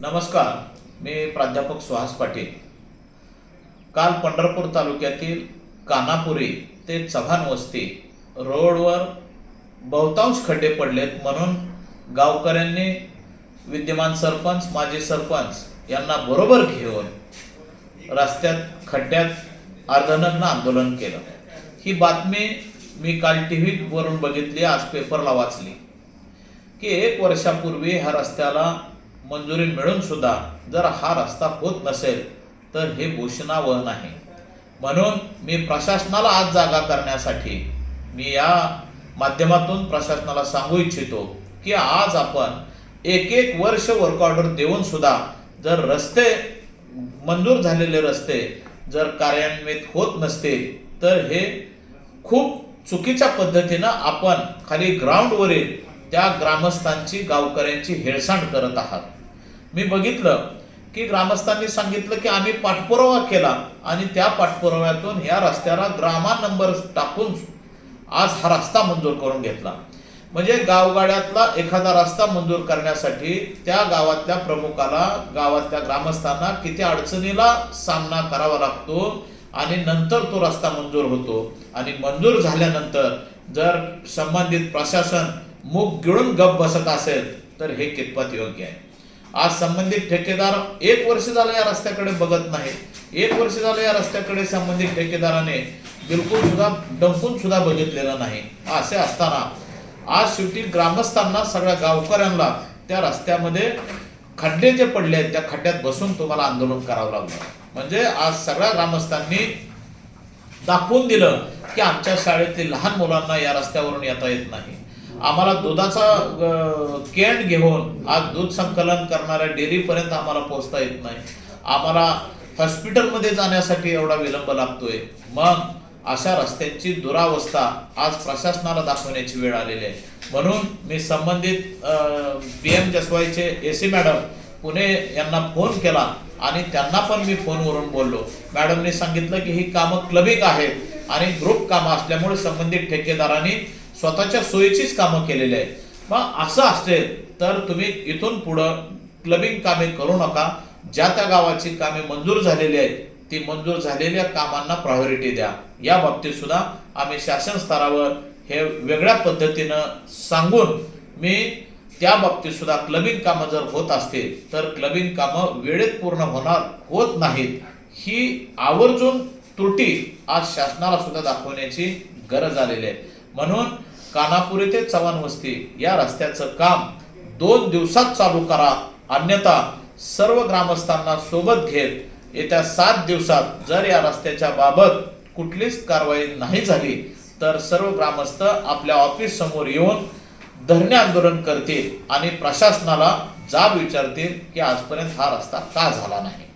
नमस्कार मी प्राध्यापक सुहास पाटील. काल पंढरपूर तालुक्यातील कानापुरी ते चव्हाण वस्ती रोडवर बहुतांश खड्डे पडलेत म्हणून गावकऱ्यांनी विद्यमान सरपंच माजी सरपंच यांना बरोबर घेऊन रस्त्यात खड्ड्यात अर्धनग्न आंदोलन केलं. ही बातमी मी काल टी व्हीवरून बघितली आज पेपरला वाचली. की एक वर्षापूर्वी ह्या रस्त्याला मंजुरी मिळून सुद्धा जर हा रस्ता होत नसेल तर हे भूषणावहन आहे म्हणून मी प्रशासनाला आज जागा करण्यासाठी मी या माध्यमातून प्रशासनाला सांगू इच्छितो की आज आपण एक एक वर्ष वर्क ऑर्डर देऊन सुद्धा जर रस्ते मंजूर झालेले रस्ते जर कार्यान्वित होत नसतील तर हे खूप चुकीच्या पद्धतीनं आपण खाली ग्राउंडवरील त्या ग्रामस्थांची गावकऱ्यांची हेळसांड करत आहात. मी बघितलं की ग्रामस्थांनी सांगितलं की आम्ही पाठपुरावा केला आणि त्या पाठपुराव्यातून ह्या रस्त्याला ग्रामा नंबर टाकून आज हा रस्ता मंजूर करून घेतला. म्हणजे गावगाड्यातला एखादा रस्ता मंजूर करण्यासाठी त्या गावातल्या प्रमुखाला गावातल्या ग्रामस्थांना किती अडचणीला सामना करावा लागतो आणि नंतर तो रस्ता मंजूर होतो. आणि मंजूर झाल्यानंतर जर संबंधित प्रशासन मुख गिळून गप बसत असेल तर हे कितपत योग्य आहे? आज संबंधित ठेकेदार एक वर्ष झालं या रस्त्याकडे बघत नाही. एक वर्ष झालं या रस्त्याकडे संबंधित ठेकेदाराने बिलकुल सुद्धा डंकून सुद्धा बघितलेलं नाही. असे असताना आज शेवटी ग्रामस्थांना सगळ्या गावकऱ्यांना त्या रस्त्यामध्ये खड्डे जे पडले आहेत त्या खड्ड्यात बसून तुम्हाला आंदोलन करावं लागलं. म्हणजे आज सगळ्या ग्रामस्थांनी दाखवून दिलं की आमच्या शाळेतील लहान मुलांना या रस्त्यावरून येता येत नाही. आम्हाला दुधाचा केंड घेऊन आज दूध संकलन करणाऱ्या डेअरीपर्यंत आम्हाला पोहोचता येत नाही. आम्हाला हॉस्पिटलमध्ये जाण्यासाठी एवढा विलंब लागतोय. मग अशा रस्त्यांची दुरावस्था आज प्रशासनाला दाखवण्याची वेळ आलेली आहे. म्हणून मी संबंधित पी एम जसवाईचे ए सी मॅडम पुणे यांना फोन केला आणि त्यांना पण मी फोनवरून बोललो. मॅडमने सांगितलं की ही कामं क्लबिक आहेत आणि ग्रुप कामं असल्यामुळे संबंधित ठेकेदारांनी स्वतःच्या सोयीचीच कामं केलेली आहेत. मग असं असेल तर तुम्ही इथून पुढं क्लबिंग कामे करू नका. ज्या त्या गावाची कामे मंजूर झालेली आहेत ती मंजूर झालेल्या कामांना प्रायोरिटी द्या. या बाबतीत सुद्धा आम्ही शासन स्तरावर हे वेगळ्या पद्धतीनं सांगून मी त्या बाबतीत सुद्धा क्लबिंग कामं जर होत असतील तर क्लबिंग कामं वेळेत पूर्ण होणार होत नाहीत. ही आवर्जून त्रुटी आज शासनाला सुद्धा दाखवण्याची गरज आलेली आहे. म्हणून कानापुरे ते चव्हाण वस्ती. या रस्त्याचं काम दोन दिवसात चालू करा. अन्यथा सर्व ग्रामस्थांना सोबत घेत येत्या सात दिवसात जर या रस्त्याच्या बाबत कुठलीच कारवाई नाही झाली तर सर्व ग्रामस्थ आपल्या ऑफिस समोर येऊन धरणे आंदोलन करतील आणि प्रशासनाला जाब विचारतील की आजपर्यंत हा रस्ता का झाला नाही.